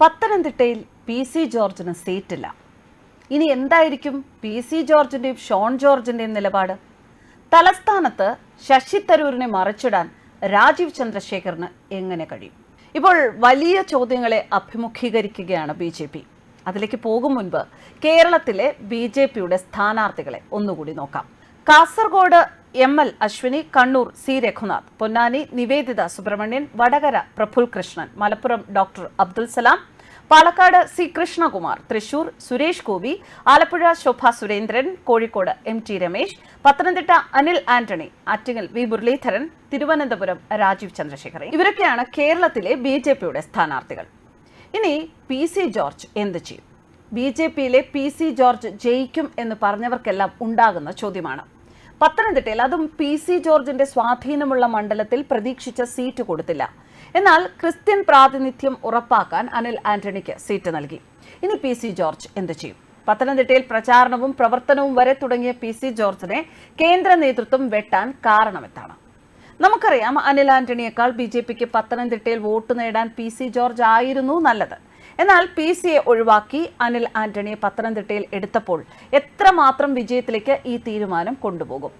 പത്തനംതിട്ടയിൽ P C ജോർജിന് സീറ്റില്ല. ഇനി എന്തായിരിക്കും പി സി ജോർജിന്റെയും ഷോൺ ജോർജിന്റെയും നിലപാട്? തലസ്ഥാനത്ത് ശശി തരൂരിനെ മറിച്ചിടാൻ രാജീവ് ചന്ദ്രശേഖറിന് എങ്ങനെ കഴിയും? ഇപ്പോൾ വലിയ ചോദ്യങ്ങളെ അഭിമുഖീകരിക്കുകയാണ് ബി ജെ പി. അതിലേക്ക് പോകും മുൻപ് കേരളത്തിലെ ബി ജെ പിയുടെ സ്ഥാനാർത്ഥികളെ ഒന്നുകൂടി നോക്കാം. Kasaragod M L Ashwini Kannur C Raghunath Ponnani Nivedita Subrahmanyan Vadakara Praful Krishnan Malappuram doctor Abdul Salam Palakkad C Krishnakumar Thrissur Suresh Gopi Alappuzha Shobha Surendran Kozhikode M T Ramesh Pathanamthitta Anil Antony Attingal V Muraleedharan Thiruvananthapuram Rajeev Chandrasekharan. ഇവരൊക്കെയാണ് കേരളത്തിലെ B J പിയുടെ സ്ഥാനാർത്ഥികൾ. ഇനി P C George എന്ത് ചെയ്യും? B J പിയിലെ P C George ജയിക്കും എന്ന് പറഞ്ഞവർക്കെല്ലാം ഉണ്ടാകുന്ന ചോദ്യമാണ്. പത്തനംതിട്ടയിൽ അതും പി സി ജോർജിന്റെ സ്വാധീനമുള്ള മണ്ഡലത്തിൽ പ്രതീക്ഷിച്ച സീറ്റ് കൊടുത്തില്ല. എന്നാൽ ക്രിസ്ത്യൻ പ്രാതിനിധ്യം ഉറപ്പാക്കാൻ അനിൽ ആന്റണിക്ക് സീറ്റ് നൽകി. ഇനി പി സി ജോർജ് എന്ത് ചെയ്യും? പത്തനംതിട്ടയിൽ പ്രചാരണവും പ്രവർത്തനവും വരെ തുടങ്ങിയ പി സി ജോർജിനെ കേന്ദ്ര നേതൃത്വം വെട്ടാൻ കാരണമെത്താണ്. നമുക്കറിയാം അനിൽ ആന്റണിയേക്കാൾ ബി ജെ പിക്ക് പത്തനംതിട്ടയിൽ വോട്ട് നേടാൻ പി സി ജോർജ് ആയിരുന്നു നല്ലത്. എന്നാൽ പി സിയെ ഒഴിവാക്കി അനിൽ ആന്റണിയെ പത്തനംതിട്ടയിൽ എടുത്തപ്പോൾ എത്രമാത്രം വിജയത്തിലേക്ക് ഈ തീരുമാനം കൊണ്ടുപോകും?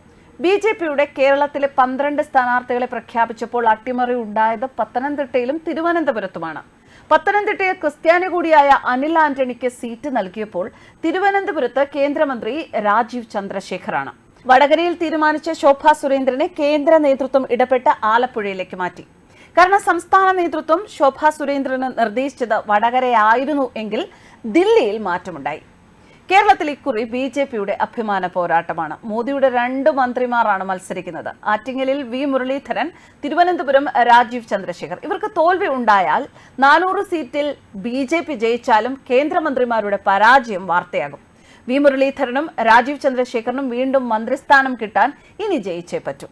ബി ജെ പിയുടെ കേരളത്തിലെ പന്ത്രണ്ട് സ്ഥാനാർത്ഥികളെ പ്രഖ്യാപിച്ചപ്പോൾ അട്ടിമറി ഉണ്ടായത് പത്തനംതിട്ടയിലും തിരുവനന്തപുരത്തുമാണ്. പത്തനംതിട്ടയിൽ ക്രിസ്ത്യാനി കൂടിയായ അനിൽ ആന്റണിക്ക് സീറ്റ് നൽകിയപ്പോൾ തിരുവനന്തപുരത്ത് കേന്ദ്രമന്ത്രി രാജീവ് ചന്ദ്രശേഖറാണ്. വടകരയിൽ തീരുമാനിച്ച ശോഭ സുരേന്ദ്രനെ കേന്ദ്ര നേതൃത്വം ഇടപെട്ട് ആലപ്പുഴയിലേക്ക് മാറ്റി. കാരണം സംസ്ഥാന നേതൃത്വം ശോഭ സുരേന്ദ്രന് നിർദ്ദേശിച്ചത് വടകരയായിരുന്നു എങ്കിൽ ദില്ലിയിൽ മാറ്റമുണ്ടായി. കേരളത്തിൽ ഇക്കുറി ബി ജെ പിയുടെ അഭിമാന പോരാട്ടമാണ്. മോദിയുടെ രണ്ട് മന്ത്രിമാരാണ് മത്സരിക്കുന്നത്. ആറ്റിങ്ങലിൽ വി മുരളീധരൻ തിരുവനന്തപുരം രാജീവ് ചന്ദ്രശേഖർ. ഇവർക്ക് തോൽവി ഉണ്ടായാൽ നാനൂറ് സീറ്റിൽ ബി ജയിച്ചാലും കേന്ദ്രമന്ത്രിമാരുടെ പരാജയം വാർത്തയാകും. വി മുരളീധരനും രാജീവ് ചന്ദ്രശേഖരനും വീണ്ടും മന്ത്രിസ്ഥാനം കിട്ടാൻ ഇനി ജയിച്ചേ പറ്റൂ.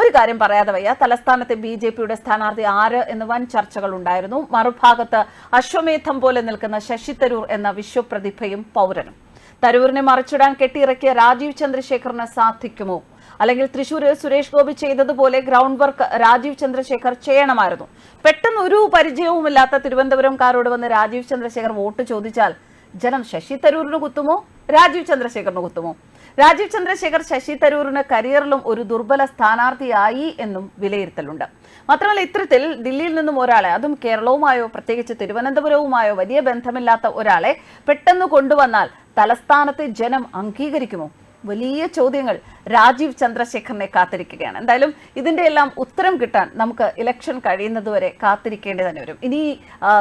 ഒരു കാര്യം പറയാതെ വയ്യ. തലസ്ഥാനത്തെ ബി ജെ പിയുടെ സ്ഥാനാർത്ഥി ആര് എന്ന് വൻ ചർച്ചകൾ ഉണ്ടായിരുന്നു. മറുഭാഗത്ത് അശ്വമേധം പോലെ നിൽക്കുന്ന ശശി തരൂർ എന്ന വിശ്വപ്രതിഭയും പൗരനും. തരൂരിനെ മറിച്ചിടാൻ കെട്ടിയിറക്കിയ രാജീവ് ചന്ദ്രശേഖറിന് സാധിക്കുമോ? അല്ലെങ്കിൽ തൃശൂരിൽ സുരേഷ് ഗോപി ചെയ്തതുപോലെ ഗ്രൗണ്ട് വർക്ക് രാജീവ് ചന്ദ്രശേഖർ ചെയ്യണമായിരുന്നു. പെട്ടെന്ന് ഒരു പരിചയവുമില്ലാത്ത തിരുവനന്തപുരംകാരോട് വന്ന് രാജീവ് ചന്ദ്രശേഖർ വോട്ട് ചോദിച്ചാൽ ജനം ശശി തരൂരിന് കുത്തുമോ? രാജീവ് ചന്ദ്രശേഖറിന് കുത്തുമോ? രാജീവ് ചന്ദ്രശേഖർ ശശി തരൂരിന് കരിയറിലും ഒരു ദുർബല സ്ഥാനാർത്ഥിയായി എന്നും വിലയിരുത്തലുണ്ട്. മാത്രമല്ല ഇത്തരത്തിൽ ദില്ലിയിൽ നിന്നും ഒരാളെ അതും കേരളവുമായോ പ്രത്യേകിച്ച് തിരുവനന്തപുരവുമായോ വലിയ ബന്ധമില്ലാത്ത ഒരാളെ പെട്ടെന്ന് കൊണ്ടുവന്നാൽ തലസ്ഥാനത്തെ ജനം അംഗീകരിക്കുമോ? വലിയ ചോദ്യങ്ങൾ രാജീവ് ചന്ദ്രശേഖറിനെ കാത്തിരിക്കുകയാണ്. എന്തായാലും ഇതിന്റെ എല്ലാം ഉത്തരം കിട്ടാൻ നമുക്ക് ഇലക്ഷൻ കഴിയുന്നതുവരെ കാത്തിരിക്കേണ്ടി തന്നെ വരും. ഇനി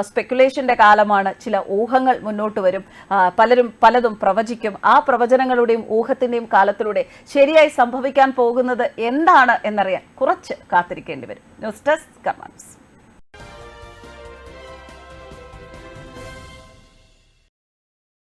സ്പെക്കുലേഷന്റെ കാലമാണ്. ചില ഊഹങ്ങൾ മുന്നോട്ട് വരും. പലരും പലതും പ്രവചിക്കും. ആ പ്രവചനങ്ങളുടെയും ഊഹത്തിന്റെയും കാലത്തിലൂടെ ശരിയായി സംഭവിക്കാൻ പോകുന്നത് എന്താണ് എന്നറിയാൻ കുറച്ച് കാത്തിരിക്കേണ്ടി വരും. News desk കർമാൻസ്